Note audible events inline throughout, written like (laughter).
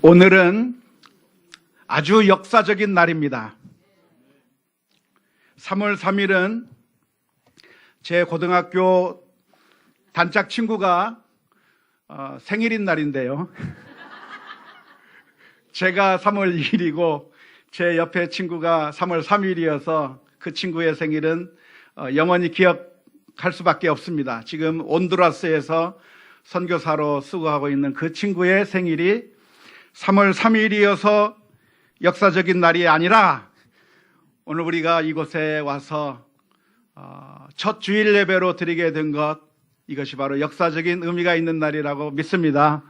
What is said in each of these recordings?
오늘은 아주 역사적인 날입니다. 3월 3일은 제 고등학교 단짝 친구가 어, 생일인 날인데요. (laughs) 제가 3월 2일이고 제 옆에 친구가 3월 3일이어서 그 친구의 생일은 어, 영원히 기억할 수밖에 없습니다. 지금 온두라스에서 선교사로 수고하고 있는 그 친구의 생일이 3월 3일이어서 역사적인 날이 아니라 오늘 우리가 이곳에 와서 어, 첫 주일 예배로 드리게 된 것 이것이 바로 역사적인 의미가 있는 날이라고 믿습니다.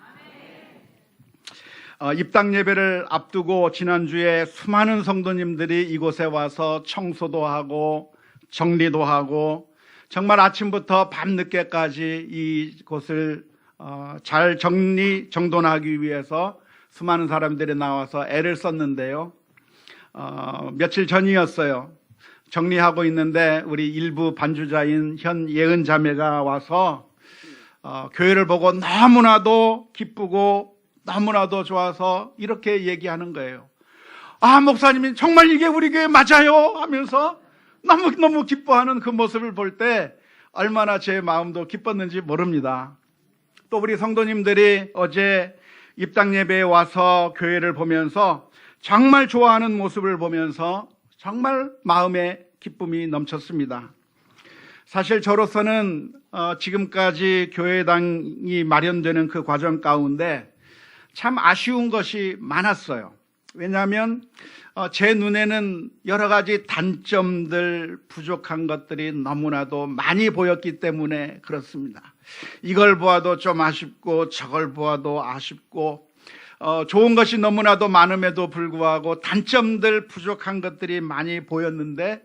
어, 입당 예배를 앞두고 지난주에 수많은 성도님들이 이곳에 와서 청소도 하고 정리도 하고 정말 아침부터 밤늦게까지 이곳을 어, 잘 정리 정돈하기 위해서 수많은 사람들이 나와서 애를 썼는데요. 어, 며칠 전이었어요. 정리하고 있는데 우리 일부 반주자인 현 예은 자매가 와서 어, 교회를 보고 너무나도 기쁘고 너무나도 좋아서 이렇게 얘기하는 거예요. 아, 목사님이 정말 이게 우리 교회 맞아요 하면서 너무 너무 기뻐하는 그 모습을 볼 때 얼마나 제 마음도 기뻤는지 모릅니다. 또 우리 성도님들이 어제 입당 예배에 와서 교회를 보면서 정말 좋아하는 모습을 보면서 정말 마음에 기쁨이 넘쳤습니다. 사실 저로서는 어, 지금까지 교회당이 마련되는 그 과정 가운데 참 아쉬운 것이 많았어요. 왜냐하면 어, 제 눈에는 여러 가지 단점들, 부족한 것들이 너무나도 많이 보였기 때문에 그렇습니다. 이걸 보아도 좀 아쉽고 저걸 보아도 아쉽고 어, 좋은 것이 너무나도 많음에도 불구하고 단점들, 부족한 것들이 많이 보였는데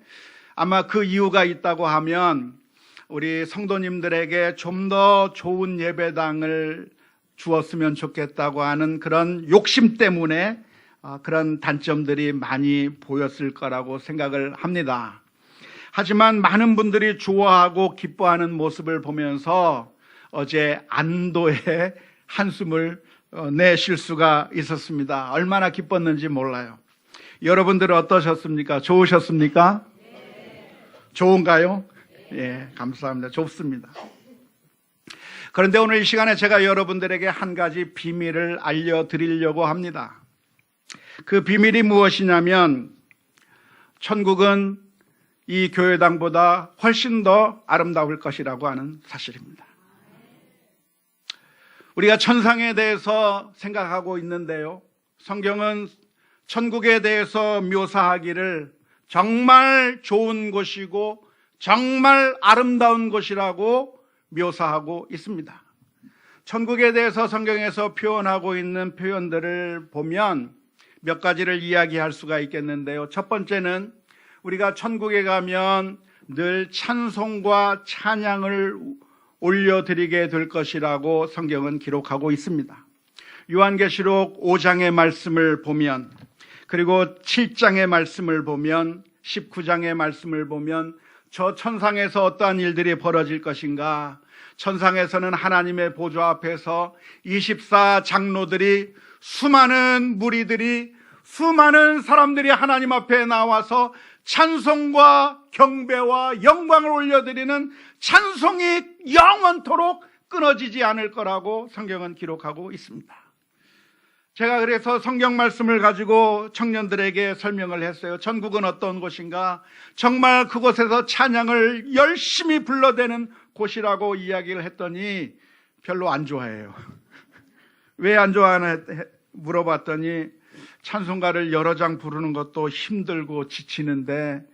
아마 그 이유가 있다고 하면 우리 성도님들에게 좀 더 좋은 예배당을 주었으면 좋겠다고 하는 그런 욕심 때문에 어, 그런 단점들이 많이 보였을 거라고 생각을 합니다. 하지만 많은 분들이 좋아하고 기뻐하는 모습을 보면서 어제 안도의 (laughs) 한숨을 어, 내쉴 수가 있었습니다. 얼마나 기뻤는지 몰라요. 여러분들은 어떠셨습니까? 좋으셨습니까? 좋은가요? 예, 감사합니다. 좋습니다. 그런데 오늘 이 시간에 제가 여러분들에게 한 가지 비밀을 알려드리려고 합니다. 그 비밀이 무엇이냐면, 천국은 이 교회당보다 훨씬 더 아름다울 것이라고 하는 사실입니다. 우리가 천상에 대해서 생각하고 있는데요. 성경은 천국에 대해서 묘사하기를 정말 좋은 곳이고 정말 아름다운 곳이라고 묘사하고 있습니다. 천국에 대해서 성경에서 표현하고 있는 표현들을 보면 몇 가지를 이야기할 수가 있겠는데요. 첫 번째는 우리가 천국에 가면 늘 찬송과 찬양을 올려드리게 될 것이라고 성경은 기록하고 있습니다. 요한계시록 5장의 말씀을 보면 그리고 7장의 말씀을 보면 19장의 말씀을 보면 저 천상에서 어떠한 일들이 벌어질 것인가 천상에서는 하나님의 보좌 앞에서 24 장로들이 수많은 무리들이 수많은 사람들이 하나님 앞에 나와서 찬송과 경배와 영광을 올려드리는 찬송이 영원토록 끊어지지 않을 거라고 성경은 기록하고 있습니다. 제가 그래서 성경 말씀을 가지고 청년들에게 설명을 했어요. 천국은 어떤 곳인가? 정말 그곳에서 찬양을 열심히 불러대는 곳이라고 이야기를 했더니 별로 안 좋아해요. (laughs) 왜 안 좋아하나 물어봤더니 찬송가를 여러 장 부르는 것도 힘들고 지치는데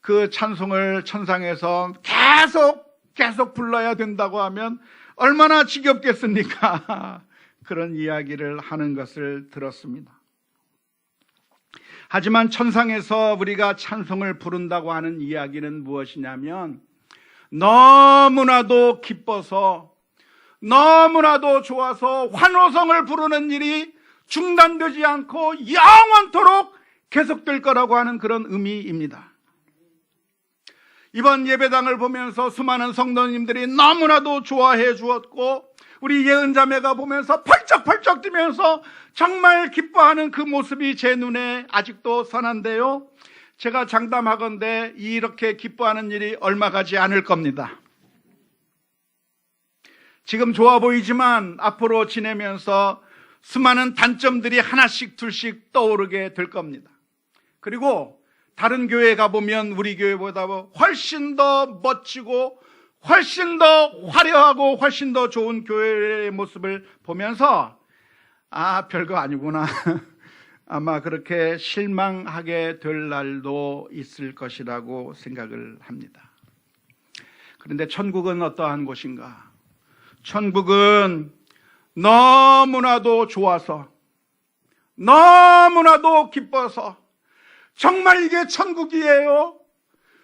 그 찬송을 천상에서 계속 계속 불러야 된다고 하면 얼마나 지겹겠습니까? (laughs) 그런 이야기를 하는 것을 들었습니다. 하지만 천상에서 우리가 찬송을 부른다고 하는 이야기는 무엇이냐면 너무나도 기뻐서 너무나도 좋아서 환호성을 부르는 일이 중단되지 않고 영원토록 계속될 거라고 하는 그런 의미입니다. 이번 예배당을 보면서 수많은 성도님들이 너무나도 좋아해 주었고 우리 예은 자매가 보면서 펄쩍펄쩍 뛰면서 정말 기뻐하는 그 모습이 제 눈에 아직도 선한데요. 제가 장담하건대 이렇게 기뻐하는 일이 얼마 가지 않을 겁니다. 지금 좋아 보이지만 앞으로 지내면서 수많은 단점들이 하나씩 둘씩 떠오르게 될 겁니다. 그리고 다른 교회 가보면 우리 교회보다 훨씬 더 멋지고 훨씬 더 화려하고 훨씬 더 좋은 교회의 모습을 보면서 아, 별거 아니구나. (laughs) 아마 그렇게 실망하게 될 날도 있을 것이라고 생각을 합니다. 그런데 천국은 어떠한 곳인가? 천국은 너무나도 좋아서, 너무나도 기뻐서, 정말 이게 천국이에요.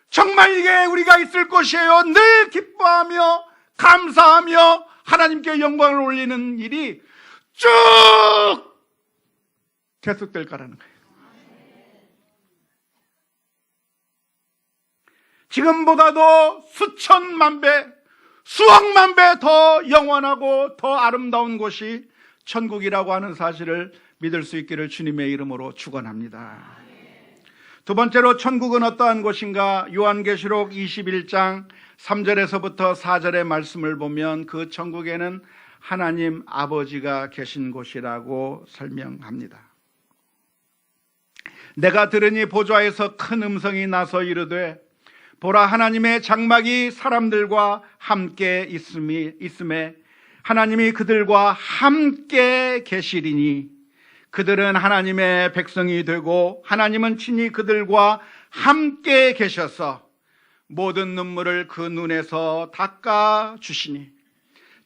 정말 이게 우리가 있을 곳이에요. 늘 기뻐하며, 감사하며, 하나님께 영광을 올리는 일이 쭉 계속될 거라는 거예요. 지금보다도 수천만 배, 수억만 배 더 영원하고 더 아름다운 곳이 천국이라고 하는 사실을 믿을 수 있기를 주님의 이름으로 축원합니다. 두 번째로 천국은 어떠한 곳인가? 요한계시록 21장 3절에서부터 4절의 말씀을 보면 그 천국에는 하나님 아버지가 계신 곳이라고 설명합니다. 내가 들으니 보좌에서 큰 음성이 나서 이르되 보라 하나님의 장막이 사람들과 함께 있음이 있음에 하나님이 그들과 함께 계시리니 그들은 하나님의 백성이 되고 하나님은 친히 그들과 함께 계셔서 모든 눈물을 그 눈에서 닦아 주시니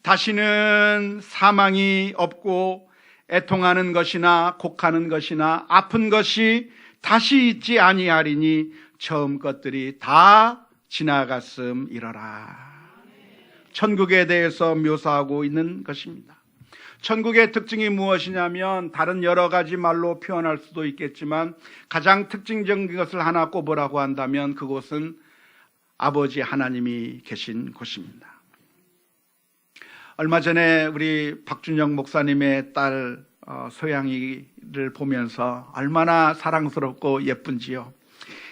다시는 사망이 없고 애통하는 것이나 곡하는 것이나 아픈 것이 다시 있지 아니하리니 처음 것들이 다 지나갔음 이러라. 천국에 대해서 묘사하고 있는 것입니다. 천국의 특징이 무엇이냐면 다른 여러 가지 말로 표현할 수도 있겠지만 가장 특징적인 것을 하나 꼽으라고 한다면 그곳은 아버지 하나님이 계신 곳입니다. 얼마 전에 우리 박준영 목사님의 딸 어, 소양이를 보면서 얼마나 사랑스럽고 예쁜지요.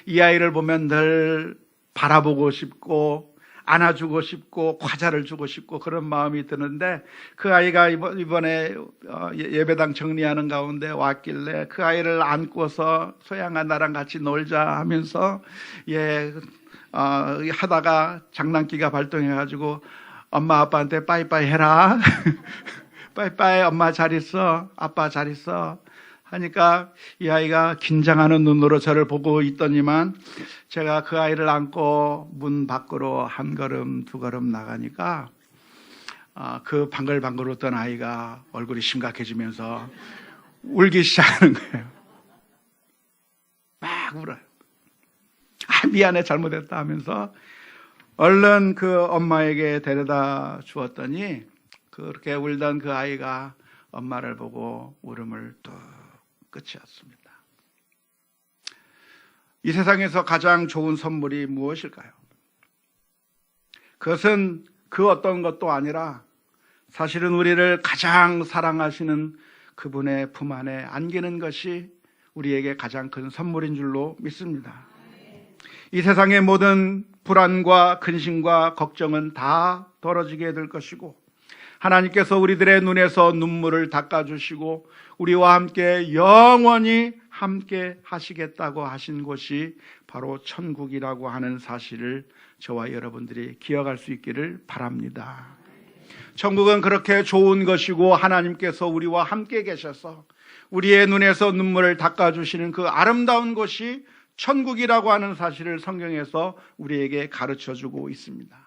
이 아이를 보면 늘 바라보고 싶고 안아주고 싶고 과자를 주고 싶고 그런 마음이 드는데 그 아이가 이번에 어, 예, 예배당 정리하는 가운데 왔길래 그 아이를 안고서 소양아 나랑 같이 놀자 하면서 예 어, 하다가 장난기가 발동해가지고 엄마 아빠한테 빠이빠이 해라. (laughs) 빠이빠이 엄마 잘 있어. 아빠 잘 있어 하니까 이 아이가 긴장하는 눈으로 저를 보고 있더니만 제가 그 아이를 안고 문 밖으로 한 걸음 두 걸음 나가니까 아, 그 방글방글 웃던 아이가 얼굴이 심각해지면서 울기 시작하는 거예요. 막 울어요. 아, 미안해 잘못했다 하면서 얼른 그 엄마에게 데려다 주었더니 그렇게 울던 그 아이가 엄마를 보고 울음을 뚝 끝이었습니다. 이 세상에서 가장 좋은 선물이 무엇일까요? 그것은 그 어떤 것도 아니라 사실은 우리를 가장 사랑하시는 그분의 품 안에 안기는 것이 우리에게 가장 큰 선물인 줄로 믿습니다. 이 세상의 모든 불안과 근심과 걱정은 다 떨어지게 될 것이고 하나님께서 우리들의 눈에서 눈물을 닦아주시고 우리와 함께 영원히 함께 하시겠다고 하신 곳이 바로 천국이라고 하는 사실을 저와 여러분들이 기억할 수 있기를 바랍니다. 천국은 그렇게 좋은 것이고 하나님께서 우리와 함께 계셔서 우리의 눈에서 눈물을 닦아주시는 그 아름다운 곳이 천국이라고 하는 사실을 성경에서 우리에게 가르쳐 주고 있습니다.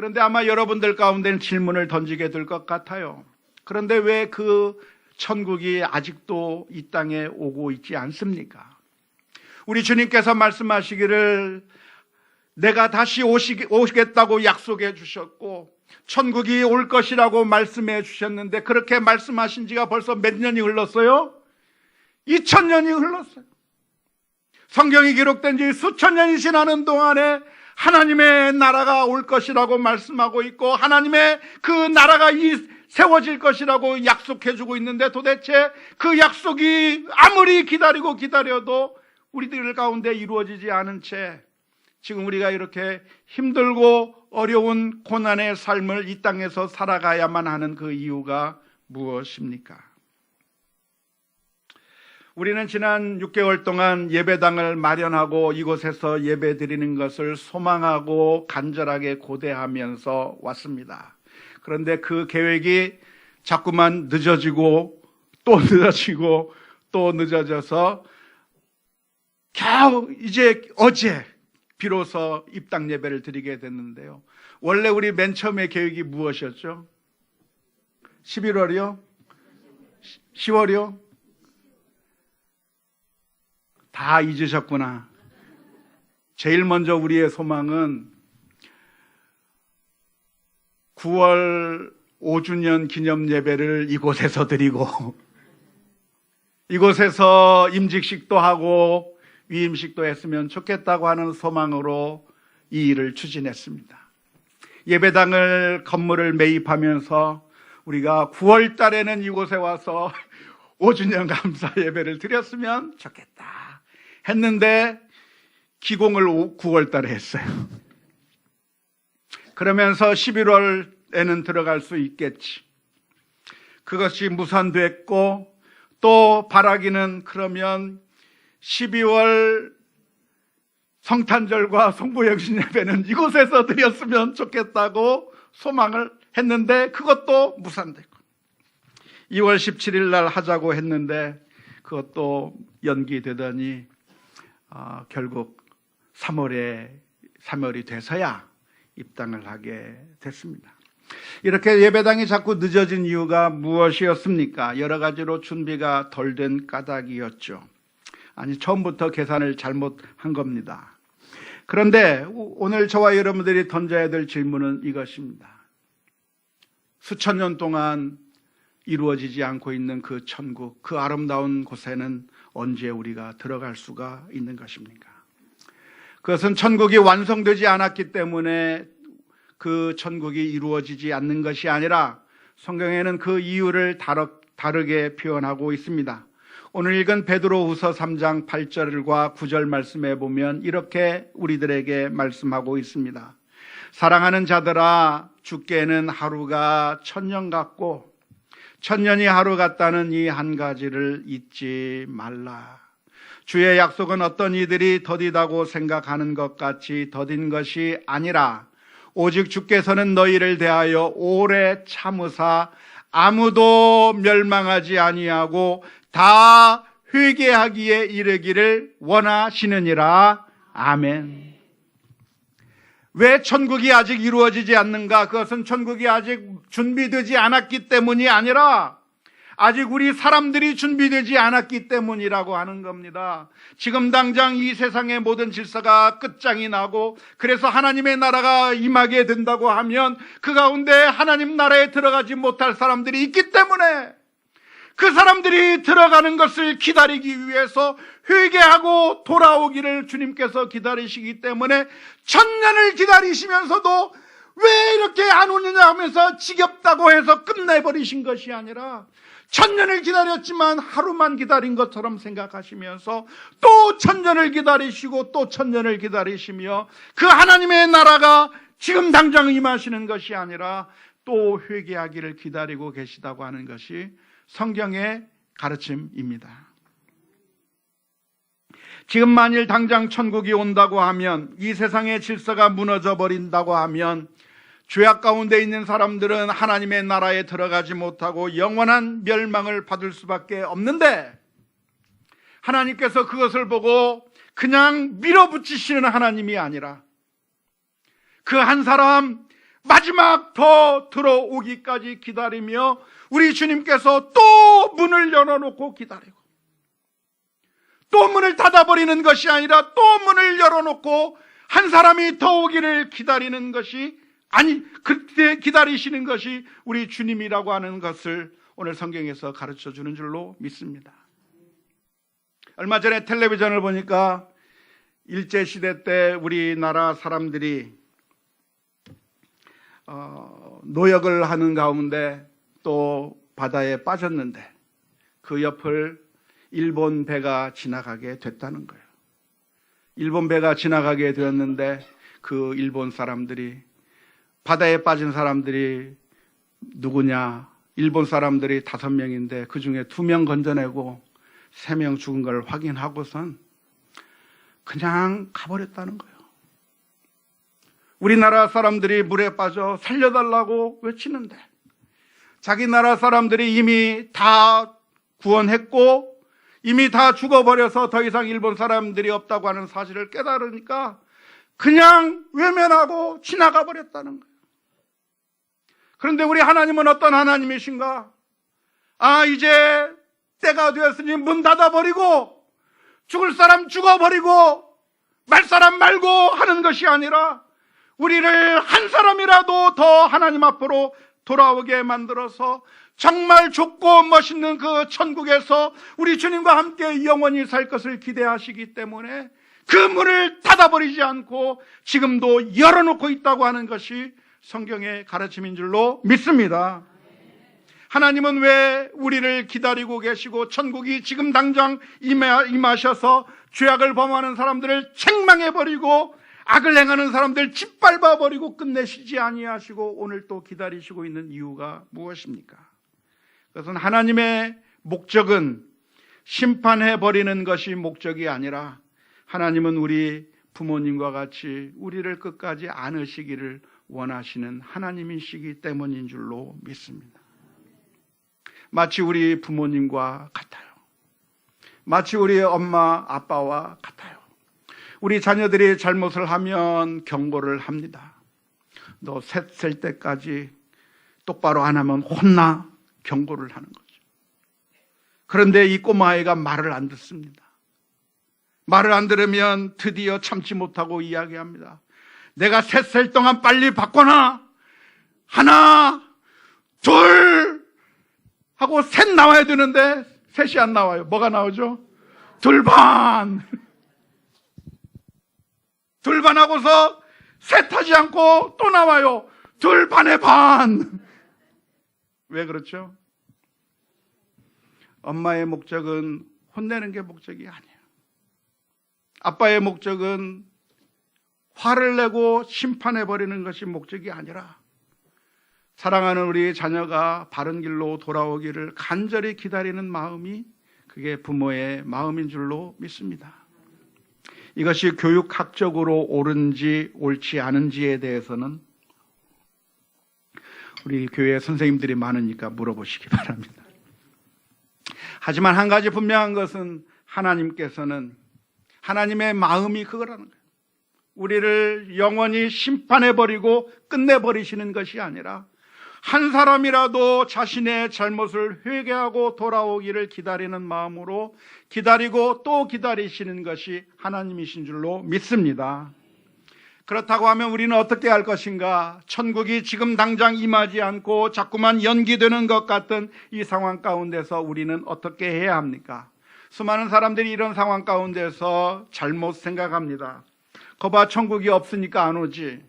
그런데 아마 여러분들 가운데는 질문을 던지게 될 것 같아요. 그런데 왜 그 천국이 아직도 이 땅에 오고 있지 않습니까? 우리 주님께서 말씀하시기를 내가 다시 오시, 오시겠다고 약속해 주셨고 천국이 올 것이라고 말씀해 주셨는데 그렇게 말씀하신 지가 벌써 몇 년이 흘렀어요? 2000년이 흘렀어요. 성경이 기록된 지 수천 년이 지나는 동안에 하나님의 나라가 올 것이라고 말씀하고 있고 하나님의 그 나라가 이 세워질 것이라고 약속해 주고 있는데 도대체 그 약속이 아무리 기다리고 기다려도 우리들 가운데 이루어지지 않은 채 지금 우리가 이렇게 힘들고 어려운 고난의 삶을 이 땅에서 살아가야만 하는 그 이유가 무엇입니까? 우리는 지난 6개월 동안 예배당을 마련하고 이곳에서 예배 드리는 것을 소망하고 간절하게 고대하면서 왔습니다. 그런데 그 계획이 자꾸만 늦어지고 또 (laughs) 늦어지고 또 늦어져서 겨우 이제 어제 비로소 입당 예배를 드리게 됐는데요. 원래 우리 맨 처음에 계획이 무엇이었죠? 11월이요? 10월이요? 다 잊으셨구나. 제일 먼저 우리의 소망은 9월 5주년 기념 예배를 이곳에서 드리고 (laughs) 이곳에서 임직식도 하고 위임식도 했으면 좋겠다고 하는 소망으로 이 일을 추진했습니다. 예배당을 건물을 매입하면서 우리가 9월 달에는 이곳에 와서 (laughs) 5주년 감사 예배를 드렸으면 좋겠다 했는데 기공을 9월 달에 했어요. 그러면서 11월에는 들어갈 수 있겠지. 그것이 무산됐고 또 바라기는 그러면 12월 성탄절과 성부영신 예배는 이곳에서 드렸으면 좋겠다고 소망을 했는데 그것도 무산됐고 2월 17일 날 하자고 했는데 그것도 연기되더니 어, 결국 3월에 3월이 돼서야 입당을 하게 됐습니다. 이렇게 예배당이 자꾸 늦어진 이유가 무엇이었습니까? 여러 가지로 준비가 덜 된 까닭이었죠. 아니, 처음부터 계산을 잘못한 겁니다. 그런데 오늘 저와 여러분들이 던져야 될 질문은 이것입니다. 수천 년 동안 이루어지지 않고 있는 그 천국, 그 아름다운 곳에는 언제 우리가 들어갈 수가 있는 것입니까? 그것은 천국이 완성되지 않았기 때문에 그 천국이 이루어지지 않는 것이 아니라 성경에는 그 이유를 다르 게 표현하고 있습니다. 오늘 읽은 베드로후서 3장 8절과 9절 말씀에 보면 이렇게 우리들에게 말씀하고 있습니다. 사랑하는 자들아 죽게는 하루가 천년 같고 천년이 하루 같다는 이 한 가지를 잊지 말라. 주의 약속은 어떤 이들이 더디다고 생각하는 것 같이 더딘 것이 아니라 오직 주께서는 너희를 대하여 오래 참으사 아무도 멸망하지 아니하고 다 회개하기에 이르기를 원하시느니라. 아멘. 왜 천국이 아직 이루어지지 않는가? 그것은 천국이 아직 준비되지 않았기 때문이 아니라 아직 우리 사람들이 준비되지 않았기 때문이라고 하는 겁니다. 지금 당장 이 세상의 모든 질서가 끝장이 나고 그래서 하나님의 나라가 임하게 된다고 하면 그 가운데 하나님 나라에 들어가지 못할 사람들이 있기 때문에 그 사람들이 들어가는 것을 기다리기 위해서 회개하고 돌아오기를 주님께서 기다리시기 때문에 천년을 기다리시면서도 왜 이렇게 안 오느냐 하면서 지겹다고 해서 끝내버리신 것이 아니라 천년을 기다렸지만 하루만 기다린 것처럼 생각하시면서 또 천년을 기다리시고 또 천년을 기다리시며 그 하나님의 나라가 지금 당장 임하시는 것이 아니라 또 회개하기를 기다리고 계시다고 하는 것이 성경의 가르침입니다. 지금 만일 당장 천국이 온다고 하면 이 세상의 질서가 무너져 버린다고 하면 죄악 가운데 있는 사람들은 하나님의 나라에 들어가지 못하고 영원한 멸망을 받을 수밖에 없는데 하나님께서 그것을 보고 그냥 밀어붙이시는 하나님이 아니라 그 한 사람 마지막 더 들어오기까지 기다리며 우리 주님께서 또 문을 열어놓고 기다리고 또 문을 닫아버리는 것이 아니라 또 문을 열어놓고 한 사람이 더 오기를 기다리는 것이 아니, 그때 기다리시는 것이 우리 주님이라고 하는 것을 오늘 성경에서 가르쳐 주는 줄로 믿습니다. 얼마 전에 텔레비전을 보니까 일제 시대 때 우리나라 사람들이 어, 노역을 하는 가운데 또 바다에 빠졌는데 그 옆을 일본 배가 지나가게 됐다는 거예요. 일본 배가 지나가게 되었는데 그 일본 사람들이 바다에 빠진 사람들이 누구냐? 일본 사람들이 다섯 명인데 그 중에 두 명 건져내고 세 명 죽은 걸 확인하고선 그냥 가버렸다는 거예요. 우리나라 사람들이 물에 빠져 살려달라고 외치는데 자기 나라 사람들이 이미 다 구원했고 이미 다 죽어버려서 더 이상 일본 사람들이 없다고 하는 사실을 깨달으니까 그냥 외면하고 지나가 버렸다는 거예요. 그런데 우리 하나님은 어떤 하나님이신가? 아, 이제 때가 되었으니 문 닫아버리고 죽을 사람 죽어버리고 말 사람 말고 하는 것이 아니라 우리를 한 사람이라도 더 하나님 앞으로 돌아오게 만들어서 정말 좋고 멋있는 그 천국에서 우리 주님과 함께 영원히 살 것을 기대하시기 때문에 그 문을 닫아버리지 않고 지금도 열어놓고 있다고 하는 것이 성경의 가르침인 줄로 믿습니다. 하나님은 왜 우리를 기다리고 계시고 천국이 지금 당장 임하- 임하셔서 죄악을 범하는 사람들을 책망해버리고 악을 행하는 사람들 짓밟아 버리고 끝내시지 아니하시고 오늘 또 기다리시고 있는 이유가 무엇입니까? 그것은 하나님의 목적은 심판해 버리는 것이 목적이 아니라 하나님은 우리 부모님과 같이 우리를 끝까지 안으시기를 원하시는 하나님이시기 때문인 줄로 믿습니다. 마치 우리 부모님과 같아요. 마치 우리 엄마, 아빠와 같아요. 우리 자녀들이 잘못을 하면 경고를 합니다. 너 셋 셀 때까지 똑바로 안 하면 혼나 경고를 하는 거죠. 그런데 이 꼬마아이가 말을 안 듣습니다. 말을 안 들으면 드디어 참지 못하고 이야기합니다. 내가 셋 셀 동안 빨리 바꿔놔. 하나, 둘, 하고 셋 나와야 되는데 셋이 안 나와요. 뭐가 나오죠? 둘 반. 둘반 하고서 셋 하지 않고 또 나와요. 둘반의 반. 왜 그렇죠? 엄마의 목적은 혼내는 게 목적이 아니에요. 아빠의 목적은 화를 내고 심판해 버리는 것이 목적이 아니라 사랑하는 우리 자녀가 바른 길로 돌아오기를 간절히 기다리는 마음이 그게 부모의 마음인 줄로 믿습니다. 이것이 교육학적으로 옳은지 옳지 않은지에 대해서는 우리 교회 선생님들이 많으니까 물어보시기 (laughs) 바랍니다. 하지만 한 가지 분명한 것은 하나님께서는 하나님의 마음이 그거라는 거예요. 우리를 영원히 심판해버리고 끝내버리시는 것이 아니라 한 사람이라도 자신의 잘못을 회개하고 돌아오기를 기다리는 마음으로 기다리고 또 기다리시는 것이 하나님이신 줄로 믿습니다. 그렇다고 하면 우리는 어떻게 할 것인가? 천국이 지금 당장 임하지 않고 자꾸만 연기되는 것 같은 이 상황 가운데서 우리는 어떻게 해야 합니까? 수많은 사람들이 이런 상황 가운데서 잘못 생각합니다. 거봐, 천국이 없으니까 안 오지.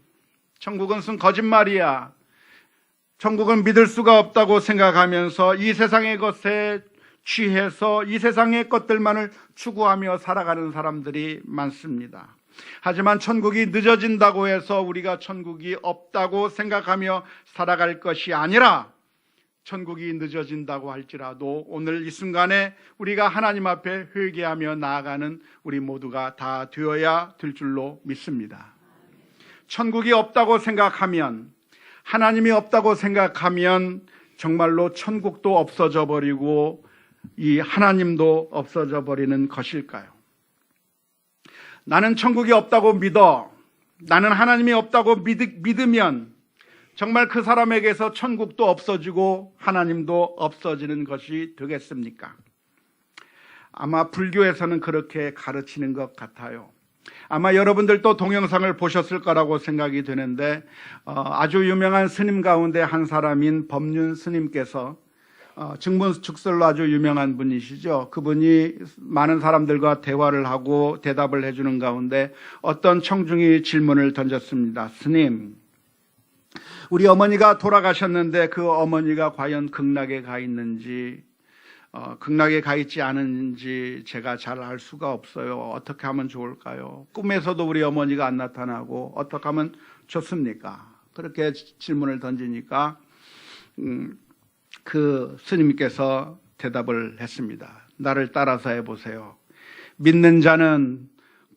천국은 순 거짓말이야. 천국은 믿을 수가 없다고 생각하면서 이 세상의 것에 취해서 이 세상의 것들만을 추구하며 살아가는 사람들이 많습니다. 하지만 천국이 늦어진다고 해서 우리가 천국이 없다고 생각하며 살아갈 것이 아니라 천국이 늦어진다고 할지라도 오늘 이 순간에 우리가 하나님 앞에 회개하며 나아가는 우리 모두가 다 되어야 될 줄로 믿습니다. 천국이 없다고 생각하면 하나님이 없다고 생각하면 정말로 천국도 없어져 버리고 이 하나님도 없어져 버리는 것일까요? 나는 천국이 없다고 믿어. 나는 하나님이 없다고 믿, 으면 정말 그 사람에게서 천국도 없어지고 하나님도 없어지는 것이 되겠습니까? 아마 불교에서는 그렇게 가르치는 것 같아요. 아마 여러분들도 동영상을 보셨을 거라고 생각이 되는데 어, 아주 유명한 스님 가운데 한 사람인 법륜 스님께서 어, 증문축설로 아주 유명한 분이시죠. 그분이 많은 사람들과 대화를 하고 대답을 해주는 가운데 어떤 청중이 질문을 던졌습니다. 스님, 우리 어머니가 돌아가셨는데 그 어머니가 과연 극락에 가 있는지 어, 극락에 가 있지 않은지 제가 잘 알 수가 없어요. 어떻게 하면 좋을까요? 꿈에서도 우리 어머니가 안 나타나고 어떻게 하면 좋습니까? 그렇게 질문을 던지니까 음, 그 스님께서 대답을 했습니다. 나를 따라서 해보세요. 믿는 자는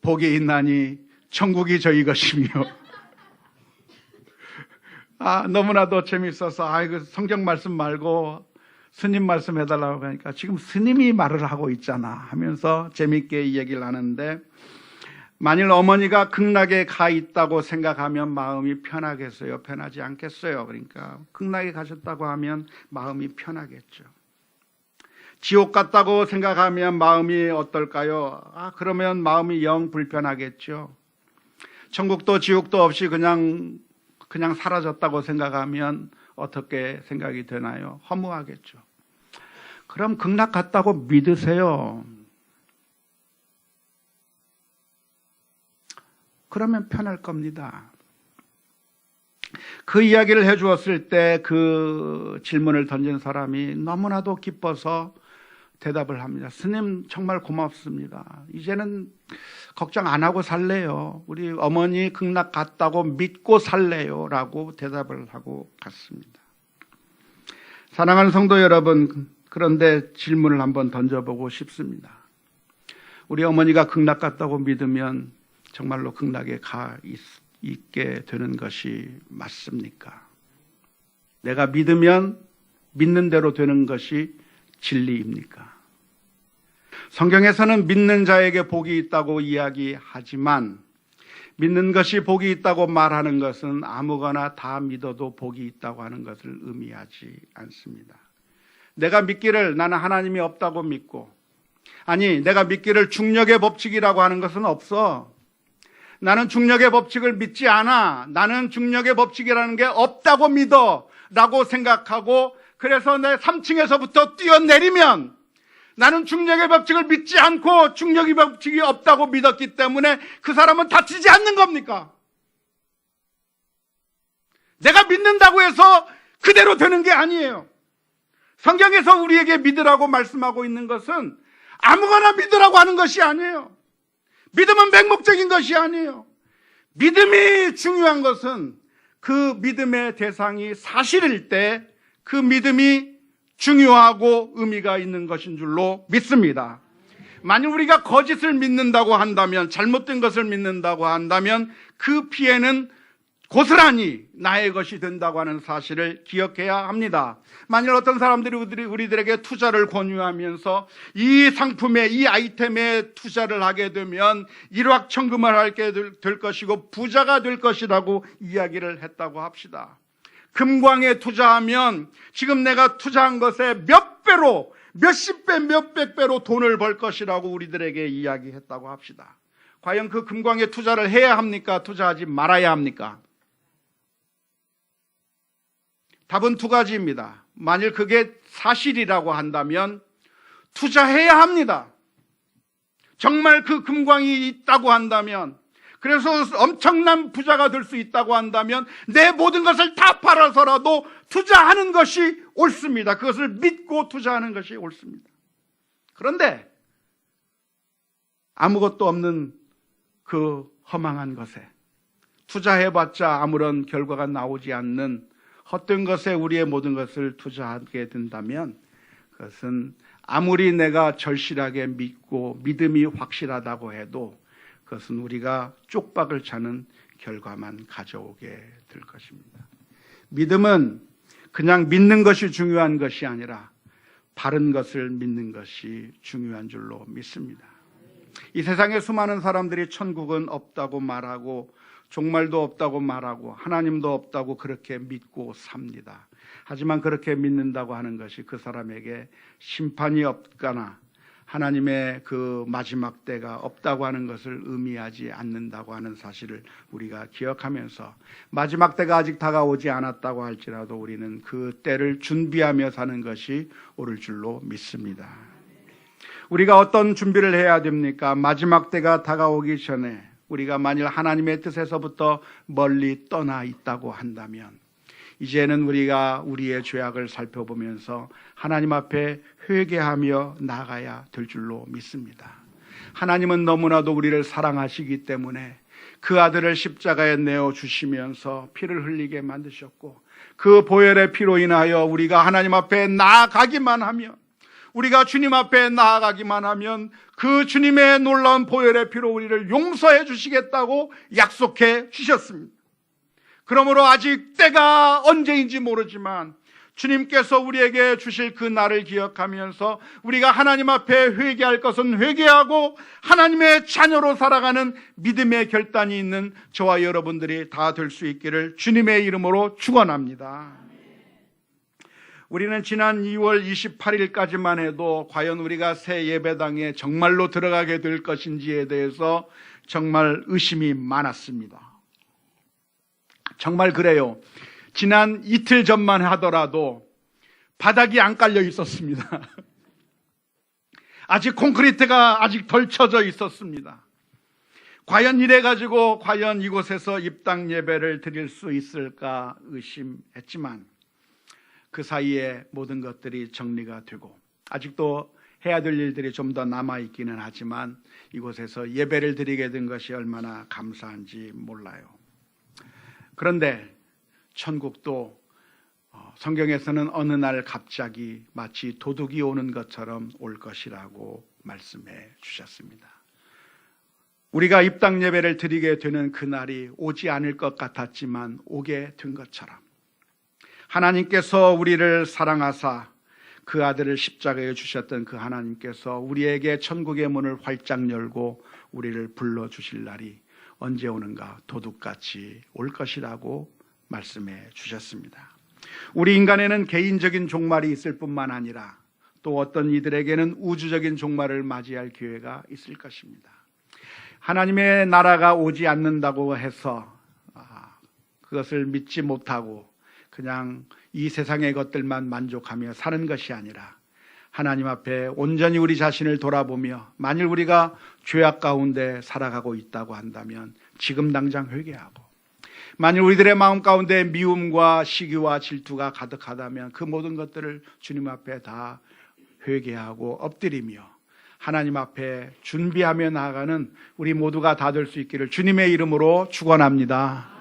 복이 있나니 천국이 저희 것이며 (laughs) 아 너무나도 재밌어서 아이고 성경 말씀 말고 스님 말씀 해달라고 하니까 지금 스님이 말을 하고 있잖아 하면서 재밌게 이 얘기를 하는데 만일 어머니가 극락에 가 있다고 생각하면 마음이 편하겠어요? 편하지 않겠어요? 그러니까 극락에 가셨다고 하면 마음이 편하겠죠. 지옥 같다고 생각하면 마음이 어떨까요? 아, 그러면 마음이 영 불편하겠죠. 천국도 지옥도 없이 그냥, 그냥 사라졌다고 생각하면 어떻게 생각이 되나요? 허무하겠죠. 그럼 극락 갔다고 믿으세요. 그러면 편할 겁니다. 그 이야기를 해 주었을 때 그 질문을 던진 사람이 너무나도 기뻐서 대답을 합니다. 스님 정말 고맙습니다. 이제는 걱정 안 하고 살래요. 우리 어머니 극락 갔다고 믿고 살래요. 라고 대답을 하고 갔습니다. 사랑하는 성도 여러분, 그런데 질문을 한번 던져보고 싶습니다. 우리 어머니가 극락 갔다고 믿으면 정말로 극락에 가 있, 있게 되는 것이 맞습니까? 내가 믿으면 믿는 대로 되는 것이 진리입니까? 성경에서는 믿는 자에게 복이 있다고 이야기하지만 믿는 것이 복이 있다고 말하는 것은 아무거나 다 믿어도 복이 있다고 하는 것을 의미하지 않습니다. 내가 믿기를 나는 하나님이 없다고 믿고 아니 내가 믿기를 중력의 법칙이라고 하는 것은 없어. 나는 중력의 법칙을 믿지 않아. 나는 중력의 법칙이라는 게 없다고 믿어. 라고 생각하고 그래서 내 3층에서부터 뛰어내리면 나는 중력의 법칙을 믿지 않고 중력의 법칙이 없다고 믿었기 때문에 그 사람은 다치지 않는 겁니까? 내가 믿는다고 해서 그대로 되는 게 아니에요. 성경에서 우리에게 믿으라고 말씀하고 있는 것은 아무거나 믿으라고 하는 것이 아니에요. 믿음은 맹목적인 것이 아니에요. 믿음이 중요한 것은 그 믿음의 대상이 사실일 때 그 믿음이 중요하고 의미가 있는 것인 줄로 믿습니다. 만약 우리가 거짓을 믿는다고 한다면, 잘못된 것을 믿는다고 한다면 그 피해는 고스란히 나의 것이 된다고 하는 사실을 기억해야 합니다. 만일 어떤 사람들이 우리들에게 투자를 권유하면서 이 상품에, 이 아이템에 투자를 하게 되면 일확천금을 하게 될 것이고 부자가 될 것이라고 이야기를 했다고 합시다. 금광에 투자하면 지금 내가 투자한 것에 몇 배로, 몇십 배, 몇백 배로 돈을 벌 것이라고 우리들에게 이야기했다고 합시다. 과연 그 금광에 투자를 해야 합니까? 투자하지 말아야 합니까? 답은 두 가지입니다. 만일 그게 사실이라고 한다면 투자해야 합니다. 정말 그 금광이 있다고 한다면 그래서 엄청난 부자가 될 수 있다고 한다면 내 모든 것을 다 팔아서라도 투자하는 것이 옳습니다. 그것을 믿고 투자하는 것이 옳습니다. 그런데 아무것도 없는 그 허망한 것에 투자해봤자 아무런 결과가 나오지 않는 헛된 것에 우리의 모든 것을 투자하게 된다면 그것은 아무리 내가 절실하게 믿고 믿음이 확실하다고 해도 그것은 우리가 쪽박을 차는 결과만 가져오게 될 것입니다. 믿음은 그냥 믿는 것이 중요한 것이 아니라 바른 것을 믿는 것이 중요한 줄로 믿습니다. 이 세상에 수많은 사람들이 천국은 없다고 말하고 종말도 없다고 말하고 하나님도 없다고 그렇게 믿고 삽니다. 하지만 그렇게 믿는다고 하는 것이 그 사람에게 심판이 없거나 하나님의 그 마지막 때가 없다고 하는 것을 의미하지 않는다고 하는 사실을 우리가 기억하면서 마지막 때가 아직 다가오지 않았다고 할지라도 우리는 그 때를 준비하며 사는 것이 옳을 줄로 믿습니다. 우리가 어떤 준비를 해야 됩니까? 마지막 때가 다가오기 전에 우리가 만일 하나님의 뜻에서부터 멀리 떠나 있다고 한다면 이제는 우리가 우리의 죄악을 살펴보면서 하나님 앞에 회개하며 나가야 될 줄로 믿습니다. 하나님은 너무나도 우리를 사랑하시기 때문에 그 아들을 십자가에 내어 주시면서 피를 흘리게 만드셨고 그 보혈의 피로 인하여 우리가 하나님 앞에 나아가기만 하면 우리가 주님 앞에 나아가기만 하면 그 주님의 놀라운 보혈의 피로 우리를 용서해 주시겠다고 약속해 주셨습니다. 그러므로 아직 때가 언제인지 모르지만 주님께서 우리에게 주실 그 날을 기억하면서 우리가 하나님 앞에 회개할 것은 회개하고 하나님의 자녀로 살아가는 믿음의 결단이 있는 저와 여러분들이 다 될 수 있기를 주님의 이름으로 축원합니다. 우리는 지난 2월 28일까지만 해도 과연 우리가 새 예배당에 정말로 들어가게 될 것인지에 대해서 정말 의심이 많았습니다. 정말 그래요. 지난 이틀 전만 하더라도 바닥이 안 깔려 있었습니다. (laughs) 아직 콘크리트가 아직 덜 쳐져 있었습니다. 과연 이래 가지고 과연 이곳에서 입당 예배를 드릴 수 있을까 의심했지만 그 사이에 모든 것들이 정리가 되고 아직도 해야 될 일들이 좀 더 남아 있기는 하지만 이곳에서 예배를 드리게 된 것이 얼마나 감사한지 몰라요. 그런데 천국도 어, 성경에서는 어느 날 갑자기 마치 도둑이 오는 것처럼 올 것이라고 말씀해 주셨습니다. 우리가 입당 예배를 드리게 되는 그날이 오지 않을 것 같았지만 오게 된 것처럼 하나님께서 우리를 사랑하사 그 아들을 십자가에 주셨던 그 하나님께서 우리에게 천국의 문을 활짝 열고 우리를 불러 주실 날이 언제 오는가 도둑같이 올 것이라고 말씀해 주셨습니다. 우리 인간에는 개인적인 종말이 있을 뿐만 아니라 또 어떤 이들에게는 우주적인 종말을 맞이할 기회가 있을 것입니다. 하나님의 나라가 오지 않는다고 해서 아, 그것을 믿지 못하고 그냥 이 세상의 것들만 만족하며 사는 것이 아니라 하나님 앞에 온전히 우리 자신을 돌아보며 만일 우리가 죄악 가운데 살아가고 있다고 한다면 지금 당장 회개하고 만일 우리들의 마음 가운데 미움과 시기와 질투가 가득하다면 그 모든 것들을 주님 앞에 다 회개하고 엎드리며 하나님 앞에 준비하며 나아가는 우리 모두가 다 될 수 있기를 주님의 이름으로 축원합니다.